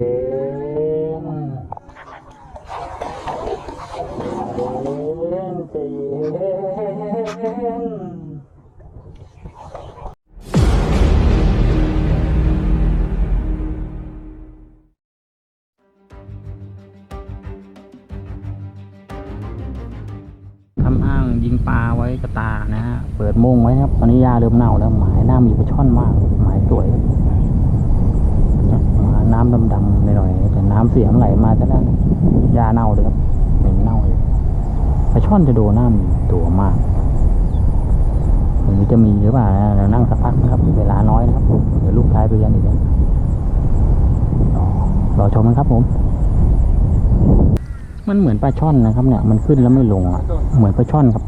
ทำอ้างยิงปลาไว้กระตานะฮะ เปิดมุ้งไว้ครับ ตอนนี้ยาเริ่มเน่าแล้วหมายหน้ามีปลาช่อนมาก หมายสวยหมาน้ำดำๆห น้ำเสียงไหลมาแต่นั้นยาเน่าเลยครับเหม็นเน่าเลยปลาช่อนจะโดนหน้ามีตัวมากวันนี้จะมีหรือเปล่านะเรานั่งสักพักนะครับ เวลาน้อยนะครับ เดี๋ยวลูกชายไปเรียนอีกแล้วรอรอชมกันครับผม มันเหมือนปลาช่อนนะครับ เนี่ย มันขึ้นแล้วไม่ลงอะ เหมือนปลาช่อนครับ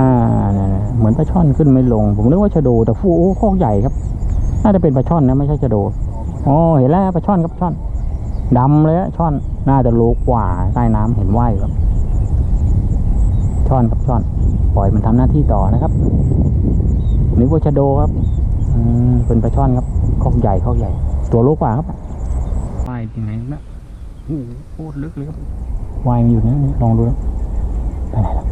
อ่าเนี่ยเหมือนปลาช่อนขึ้นไม่ลง ผมนึกว่าชะโดแต่ฟูโอ้โคกใหญ่ครับ น่าจะเป็นปลาช่อนนะไม่ใช่ชะโด อ๋อเห็นแล้วปลาช่อนครับช่อนดำเลยอะช่อนน่าจะโลกว่าใต้น้ำเห็นว่ายอยู่ครับช่อนครับช่อน ปล่อยมันทำหน้าที่ต่อนะครับนึกว่าชะโดครับอืมเป็นปลาช่อนครับคอกใหญ่คอกใหญ่ ตัวโลกว่าครับว่ายที่ไหนนะโอ้โหโคตรลึกเลยครับว่ายมันอยู่นะนี่ลองดูนะไปไหนล่ะ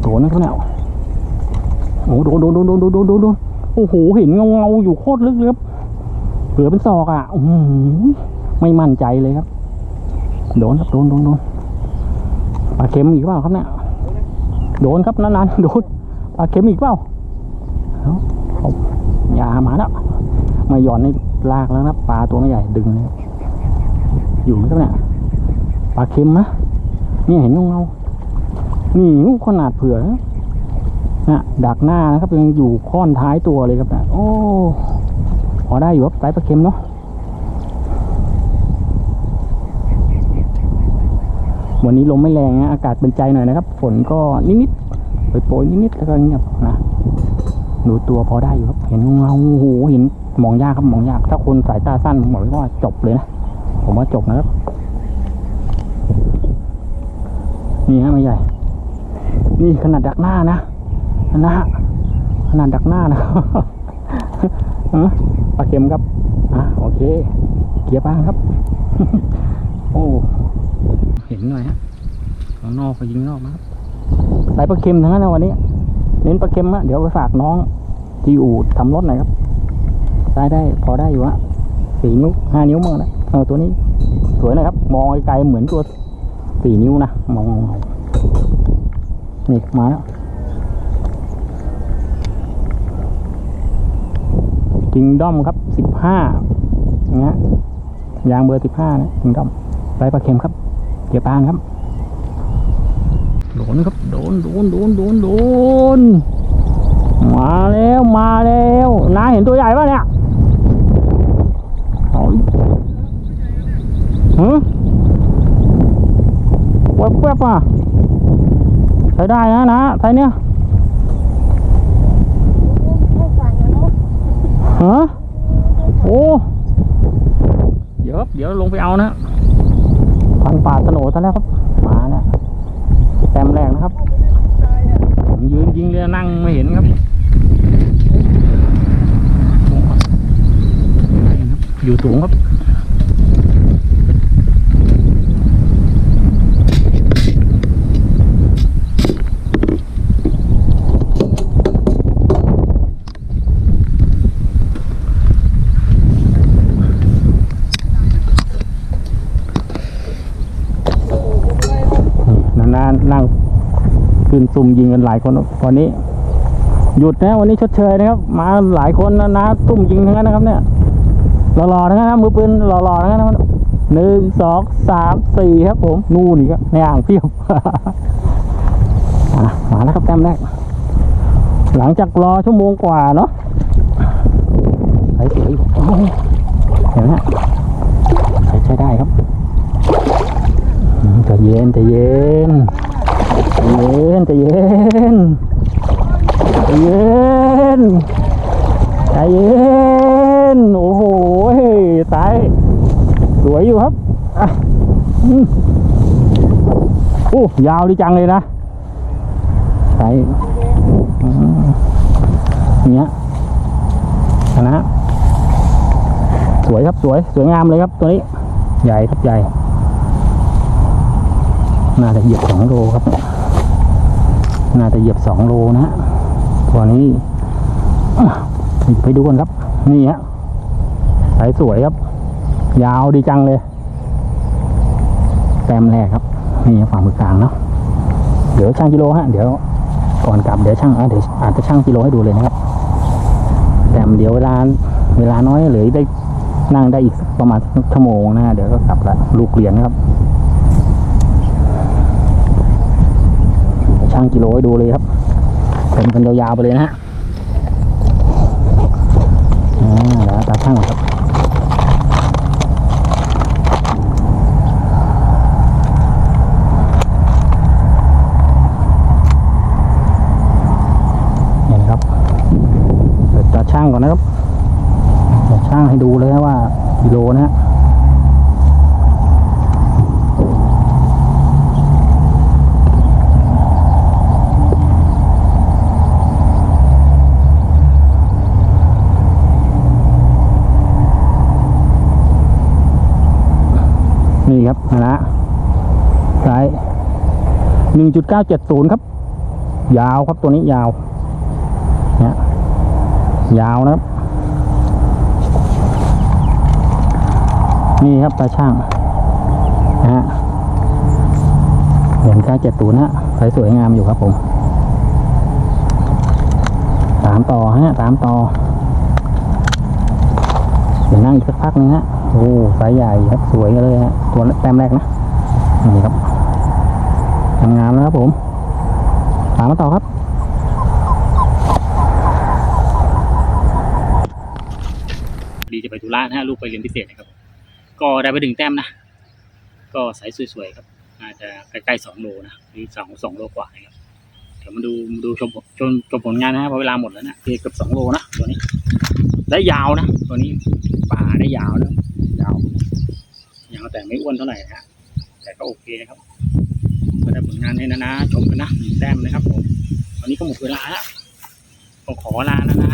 โดนนะครับเนี่ยโอ้โหโดนโดนโดนโดนโดนโดน โอ้โหเห็นเงาเงาอยู่โคตรลึกเลยครับเผือเป็นศอกอะอือหือไม่มั่นใจเลยครับ โดนครับโดนโดนโดนปลาเค็มอีกเปล่าครับเนี่ยโดนครับนานๆโดนปลาเค็มอีกเปล่าเอาอย่ามาแล้วมาหย่อนในลากแล้วนะปลาตัวไม่ใหญ่ดึงเลยอยู่ไหมครับเนี่ยปลาเค็มนะเนี่ยเห็นเงาเงานี่ขนาดเผื่อนะ นะดักหน้านะครับยังอยู่ค่อนท้ายตัวเลยครับนะโอ้พอได้อยู่ครับไซส์ปลาเค็มเนาะวันนี้ลมไม่แรงนะอากาศเป็นใจหน่อยนะครับ ฝนก็นิดๆโปรยๆนิดๆแล้วก็เงียบนะดูตัวพอได้อยู่ครับ เห็นเงาโอ้โหเห็นมองยากครับมองยาก ถ้าคนสายตาสั้นผมบอกเลยว่าจบเลยนะผมว่าจบนะครับ นี่ฮะไม่ใหญ่ นี่ขนาดดักหน้านะ นะฮะขนาดดักหน้านะปลาเค็มครับอะโอเค เกียร์บ้างครับ โอ้เห็นหน่อยฮะข้างนอกก็ยิงนอกมาครับปลาเค็มทั้งนั้นนะวันนี้ เน้นปลาเค็มอะเดี๋ยวไปฝากน้องที่อู่ทำรถหน่อยครับ ได้ได้พอได้อยู่ฮะสี่นิ้วห้านิ้วมั่งนะเออตัวนี้ สวยนะครับ มองไกลๆเหมือนตัวสี่นิ้วนะมองๆนี่มาแล้ว จิงด้อมครับสิบห้าเงี้ยยางเบอร์สิบห้านะจิงด้อมไรปลาเค็มครับเกียร์ปานครับ โดนครับ โดนโดนโดนโดนโดนมาแล้วมาแล้วนายเห็นตัวใหญ่ป่ะเนี่ยเอาหือแวบๆอะใช้ได้นะนะไทยเนี้ย ฮะโอ้เดี๋ยวครับเดี๋ยวลงไปเอานะพันป่าสโหนซะแล้วครับมาแล้วแต้มแรกนะครับผมยืนยิงเรือนั่งไม่เห็นครับ อยู่สูงครับ นานๆนั่ง ขึ้นซุ่มยิงกันหลายคนวันนี้ หยุดนะวันนี้ชดเชยนะครับ มาหลายคนนะนะซุ่มยิงทั้งนั้นนะครับเนี่ยหล่อๆทั้งนั้นนะมือปืนหล่อๆทั้งนั้นนะหนึ่งสองสามสี่ครับผม นู่นนี่ก็ในอ่างเพียบมาแล้วครับแต้มแรกหลังจากรอชั่วโมงกว่าเนาะใช้สวยโอ้โหเห็นไหมใช้ใช้ได้ครับอืมใจเย็นใจเย็น เย็นใจเย็นใจเย็นใจเย็นโอ้โหสายสวยอยู่ครับอะโอ้ยาวดีจังเลยนะสายอืมเนี้ยชนะฮะสวยครับสวย สวยงามเลยครับตัวนี้ ใหญ่ครับใหญ่ น่าจะเหยียบสองโลครับ น่าจะเหยียบสองโลนะฮะตัวนี้ ไปดูกันครับ นี่ฮะสายสวยครับ ยาวดีจังเลย แต้มแรกครับ นี่ฝั่งมือกลางเนาะเดี๋ยวช่างกิโลฮะเดี๋ยวก่อนกลับเดี๋ยวช่างอะเดี๋ยวอาจจะช่างกิโลให้ดูเลยนะครับ แต้มเดี๋ยวเวลาเวลาน้อยเหลือได้นั่งได้อีกประมาณชั่วโมงนะเดี๋ยวก็กลับละลูกเรียนนะครับ ช่า งกิโลให้ดูเลยครับเป็นกันยาวๆไปเลยนะฮะอ่าแล้วตาช่างก่อนครับเห็นครับเปิดตาช่างก่อนนะครับเปิดช่างให้ดูเลยว่ากิโลนะฮะ นี่ครับนะสายหนึ่งจุดเก้าเจ็ดศูนย์ครับ ยาวครับตัวนี้ยาวเนี่ยยาวนะครับ นี่ครับตาช่างนะฮะเหรียญเก้าเจ็ดศูนย์ฮะสวยสวยงามอยู่ครับผมตามต่อฮะตามต่อเดี๋ยวนั่งอีกสักพักนึงฮะ โอ้สายใหญ่ครับสวยเลยฮะตัวแต้มแรกนะนี่ครับทำงานแล้วครับผมตามมาต่อครับดีจะไปธุระนะฮะลูกไปเรียนพิเศษนะครับ ก็ได้ไปถึงแต้มนะ ก็สายสวยๆครับอาจจะใกล้ๆสองโลนะหรือสองสองโลกว่านะครับเดี๋ยวมาดูมาดูชมชมชมผลงานนะฮะพราะเวลาหมดแล้วนะเกือบสองโลนะตัวนี้ได้ยาวนะ ตัวนี้ป่าได้ยาวนะ ยาวยาวแต่ไม่อ้วนเท่าไหร่นะฮะแต่ก็โอเคนะครับก็ได้ผลงานให้นะนะชมกันนะหนึ่งแต้มนะครับผมวันนี้ก็หมดเวลาแล้วก็ขอลาแล้วนะ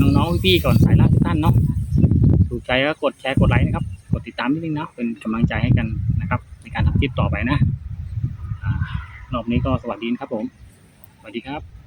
น้องๆพี่ๆก่อนสายลาทุกท่านเนาะถูกใจก็กดแชร์กดไลค์นะครับ กดติดตามนิดนึงนะเป็นกำลังใจให้กันนะครับ ในการทำคลิปต่อไปนะรอบนี้ก็สวัสดีครับผมสวัสดีครับ